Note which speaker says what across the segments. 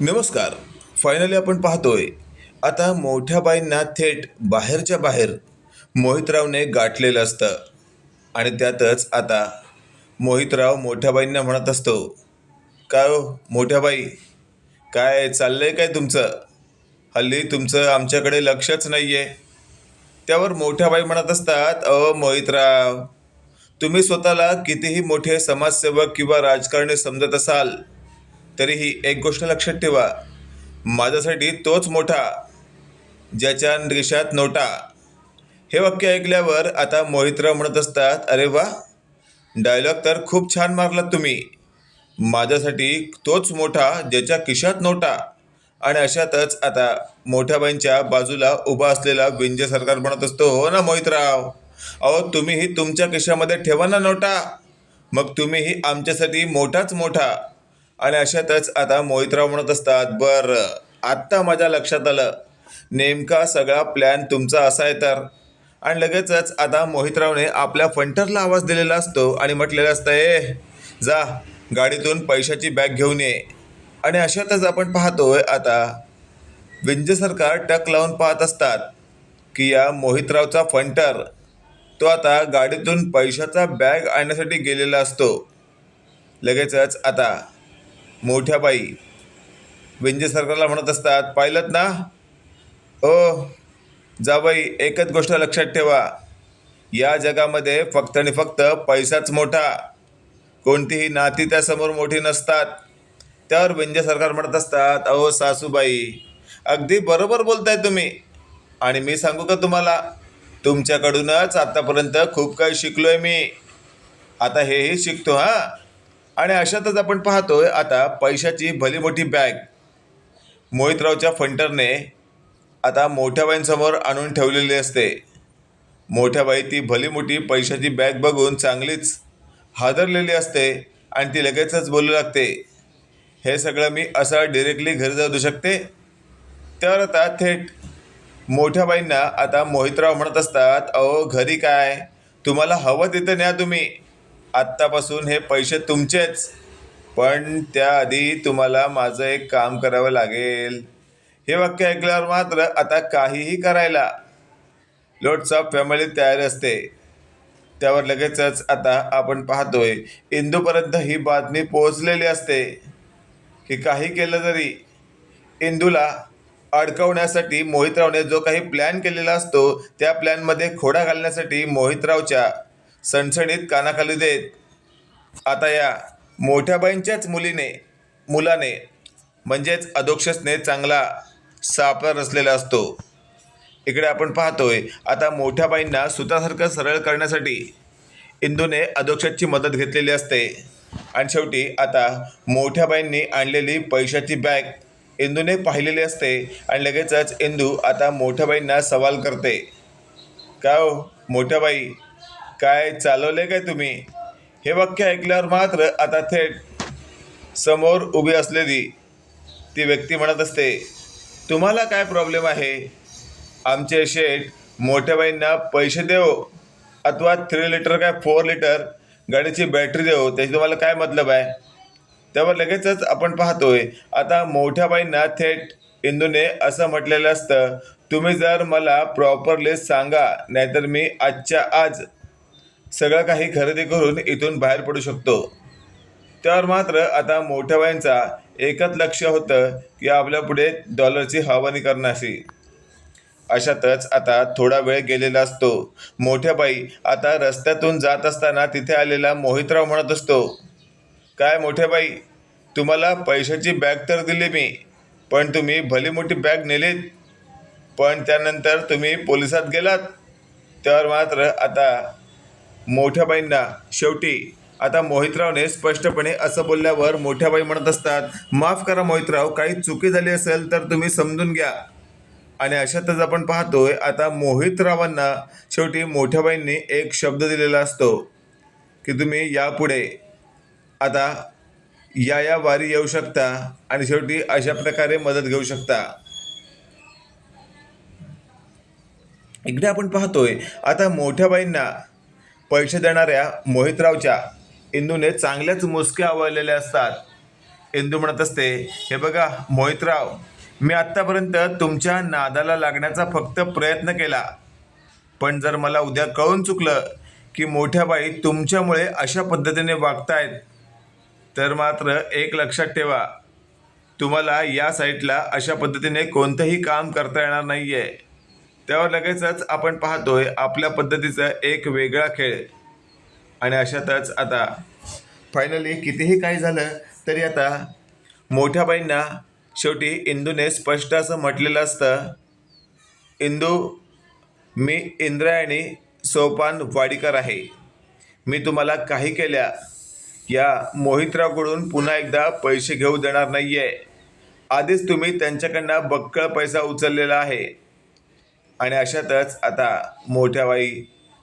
Speaker 1: नमस्कार. फायनली आपण पाहतोय. आता मोठ्या बाईंना थेट बाहेरच्या बाहेर मोहितरावने गाठलेलं असतं. आणि त्यातच आता मोहितराव मोठ्या बाईंना म्हणत असतो काय हो मोठ्या बाई? काय चाललंय काय तुमचं? हल्ली तुमचं आमच्याकडे लक्षच नाही आहे त्यावर मोठ्या बाई म्हणत असतात अ मोहितराव तुम्ही स्वतःला कितीही मोठे समाजसेवक किंवा राजकारणी समजत असाल तरीही एक गोष्ट लक्षात ठेवा. माझ्यासाठी तोच मोठा ज्याच्या देशात नोटा. हे वाक्य ऐकल्यावर आता मोहितराव म्हणत असतात अरे वा डायलॉग तर खूप छान मारलात तुम्ही. माझ्यासाठी तोच मोठा ज्याच्या किशात नोटा. आणि अशातच आता मोठ्याबाईंच्या बाजूला उभा असलेला विंजे सरकार म्हणत असतो हो ना मोहितराव अहो तुम्हीही तुमच्या खिशामध्ये ठेवा ना नोटा. मग तुम्हीही आमच्यासाठी मोठाच मोठा आणि अशातच आता मोहितराव म्हणत असतात बरं आत्ता माझ्या लक्षात आलं. नेमका सगळा प्लॅन तुमचा असा आहे तर? आणि लगेचच आता मोहितरावने आपल्या फंटरला आवाज दिलेला असतो आणि म्हटलेलं असतं ए जा गाडीतून पैशाची बॅग घेऊन ये. आणि अशातच आपण पाहतोय आता विंज सरकार टक लावून पाहत असतात की या मोहितरावचा फंटर तो आता गाडीतून पैशाचा बॅग आणण्यासाठी गेलेला असतो. लगेचच आता मोठ्या बाई विंजे सरकारला म्हणत असतात पाहिलं ना. ओ जाबाई एकच गोष्ट लक्षात ठेवा. या जगामध्ये फक्त आणि फक्त पैसाच मोठा. कोणतीही नाती त्यासमोर मोठी नसतात. त्यावर विंजे सरकार म्हणत असतात अहो सासूबाई अगदी बरोबर बोलताय तुम्ही. आणि मी सांगू का तुम्हाला? तुमच्याकडूनच आत्तापर्यंत खूप काही शिकलोय मी. आता हेही शिकतो हां. आणि अशातच आपण पाहतोय आता पैशाची भली मोठी बॅग मोहितरावच्या फंटरने आता मोठ्या बाईंसमोर आणून ठेवलेली असते. मोठ्या बाई ती भली मोठी पैशाची बॅग बघून चांगलीच हादरलेली असते आणि ती लगेचच बोलू लागते हे सगळं मी असं डिरेक्टली घरी जाऊ शकते? तर आता थेट मोठ्या बाईंना आता मोहितराव म्हणत असतात अहो घरी काय? तुम्हाला हवं तिथं न्या तुम्ही. आत्तापासून हे पैसे तुमचेच. पण त्याआधी तुम्हाला माझं एक काम करावं लागेल. हे वाक्य ऐकल्यावर मात्र आता काहीही करायला. लोटचा फॅमिली तयार असते. त्यावर लगेचच आता आपण पाहतोय इंदूपर्यंत ही बातमी पोहोचलेली असते. की काही केलं तरी इंदूला अडकवण्यासाठी मोहितरावने जो काही प्लॅन केलेला असतो त्या प्लॅनमध्ये खोडा घालण्यासाठी मोहितरावच्या सणसणीत कानाखाली देत. आता या मोठ्याबाईंच्याच मुलीने मुलाने म्हणजेच अधोक्षसने चांगला सापळा रचलेला असतो. इकडे आपण पाहतोय आता मोठ्याबाईंना सुतासारखं सरळ करण्यासाठी इंदूने अधोक्षतची मदत घेतलेली असते. आणि शेवटी आता मोठ्याबाईंनी आणलेली पैशाची बॅग इंदूने पाहिलेली असते आणि लगेचच इंदू आता मोठ्याबाईंना सवाल करते. का हो मोठ्याबाई काय चालवले काय तुम्ही? हे वाक्य ऐकल्यावर मात्र आता थेट समोर उभी असलेली ती व्यक्ती म्हणत असते तुम्हाला काय प्रॉब्लेम आहे? आमचे शेठ मोठ्या बाईंना पैसे देऊ अथवा थ्री लिटर काय फोर लिटर गाडीची बॅटरी देऊ त्याची तुम्हाला काय मतलब आहे? त्यावर लगेचच आपण पाहतोय आता मोठ्या बाईंना थेट इंदूने असं म्हटलेलं असतं तुम्ही जर मला प्रॉपरली सांगा नाहीतर मी आजच्या आज सगळं काही खरेदी करून इथून बाहेर पडू शकतो. त्यावर मात्र आता मोठ्या बाईंचा एकच लक्ष होतं की आपल्या पुढे डॉलरची हवानी करण्याशी. अशातच आता थोडा वेळ गेलेला असतो. मोठ्या बाई आता रस्त्यातून जात असताना तिथे आलेला मोहितराव म्हणत असतो काय मोठ्या बाई तुम्हाला पैशाची बॅग तर दिली मी पण तुम्ही भली मोठी बॅग नेलीत. पण त्यानंतर तुम्ही पोलिसात गेलात. त्यावर मात्र आता मोठ्याबाईंना शेवटी आता मोहितरावने स्पष्टपणे असं बोलल्यावर मोठ्याबाई म्हणत असतात माफ करा मोहितराव काही चुकी झाली असेल तर तुम्ही समजून घ्या. आणि अशातच आपण पाहतोय आता मोहितरावांना शेवटी मोठ्याबाईंनी एक शब्द दिलेला असतो की तुम्ही यापुढे आता या या वारी येऊ शकता आणि शेवटी अशा प्रकारे मदत घेऊ शकता. इकडे आपण पाहतोय आता मोठ्याबाईंना पैसे देणाऱ्या मोहितरावच्या इंदूने चांगल्याच मुसक्या आवळलेल्या असतात. इंदू म्हणत असते हे बघा मोहितराव मी आत्तापर्यंत तुमच्या नादाला लागण्याचा फक्त प्रयत्न केला. पण जर मला उद्या कळून चुकलं की मोठ्या बाई तुमच्यामुळे अशा पद्धतीने वागतायत तर मात्र एक लक्षात ठेवा तुम्हाला या साईटला अशा पद्धतीने कोणतंही काम करता येणार नाही आहे त्यावर लगेचच आपण पाहतोय आपल्या पद्धतीचा एक वेगळा खेळ. आणि अशातच आता फायनली कितीही काही झालं तरी आता मोठ्या बाईंना शेवटी इंदूने स्पष्ट असं म्हटलेलं असतं इंदू मी इंद्रायणी सोपान वाडीकर आहे. मी तुम्हाला काही केल्या या मोहितरावकडून पुन्हा एकदा पैसे घेऊ देणार नाही आहे आधीच तुम्ही त्यांच्याकडनं बक्कळ पैसा उचललेला आहे. आणि अशातच आता मोठ्या बाई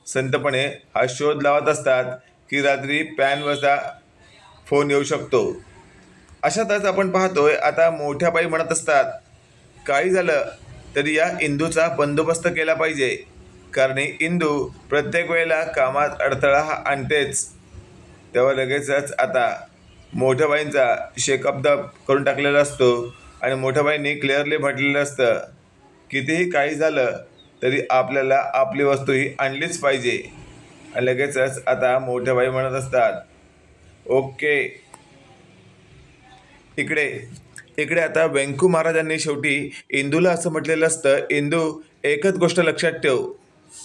Speaker 1: संतपणे हा शोध लावत असतात की रात्री पॅनवरचा फोन येऊ शकतो. अशातच आपण पाहतोय आता मोठ्या बाई म्हणत असतात काही झालं तरी या इंदूचा बंदोबस्त केला पाहिजे. कारण इंदू प्रत्येक वेळेला कामात अडथळा हा आणतेच. तेव्हा लगेचच आता मोठ्या बाईंचा शेकअपदप करून टाकलेला असतो आणि मोठ्या बाईंनी क्लिअरली म्हटलेलं असतं कितीही काही झालं तरी आपल्याला आपली वस्तू ही आणलीच पाहिजे. लगेचच आता मोठ्या भाई म्हणत असतात ओके इकडे इकडे आता व्यंकू महाराजांनी शेवटी इंदूला असं म्हटलेलं असतं इंदू एकच गोष्ट लक्षात ठेव.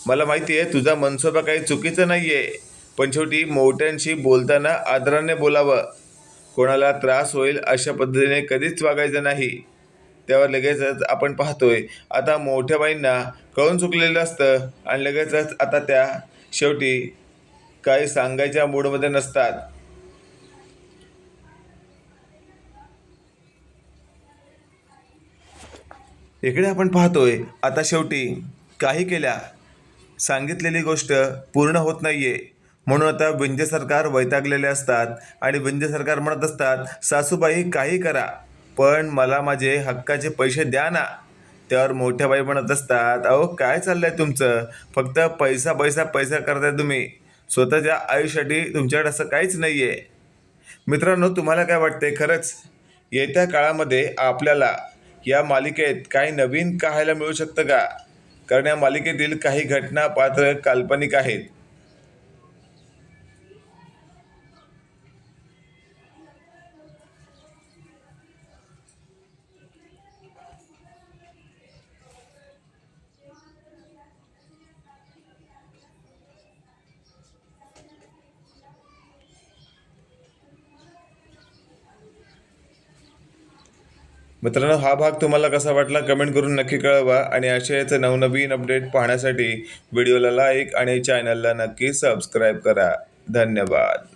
Speaker 1: मला माहिती आहे तुझा मनसोबा काही चुकीचं नाही आहे पण शेवटी मोठ्यांशी बोलताना आदराने बोलावं. कोणाला त्रास होईल अशा पद्धतीने कधीच वागायचं नाही. त्यावर लगेचच आपण पाहतोय. आता मोठ्या बाईंना कळून चुकलेलं असतं आणि लगेचच आता त्या शेवटी काही सांगायच्या मूडमध्ये नसतात. इकडे आपण पाहतोय आता शेवटी काही केल्या. सांगितलेली गोष्ट पूर्ण होत नाहीये. म्हणून आता विंध्य सरकार वैतागलेले असतात आणि विंध्य सरकार म्हणत असतात सासूबाई काही करा. पण मला माझे हक्काचे पैसे द्या ना. त्यावर मोठ्या बाई म्हणत असतात अहो काय चाललंय तुमचं? फक्त पैसा पैसा पैसा करताय तुम्ही. स्वतःच्या आयुष्यासाठी तुमच्याकडे असं काहीच नाही आहे मित्रांनो तुम्हाला काय वाटते खरंच? येत्या काळामध्ये आपल्याला या मालिकेत काही नवीन पाहायला मिळू शकतं का? कारण या मालिकेतील काही घटना पात्र काल्पनिक आहेत. मित्रांनो हा भाग तुम्हाला कसा वाटला कमेंट करून नक्की कळवा आणि अशाच नवनवीन अपडेट पाहण्यासाठी व्हिडिओला लाईक आणि चॅनलला नक्की सबस्क्राईब करा. धन्यवाद.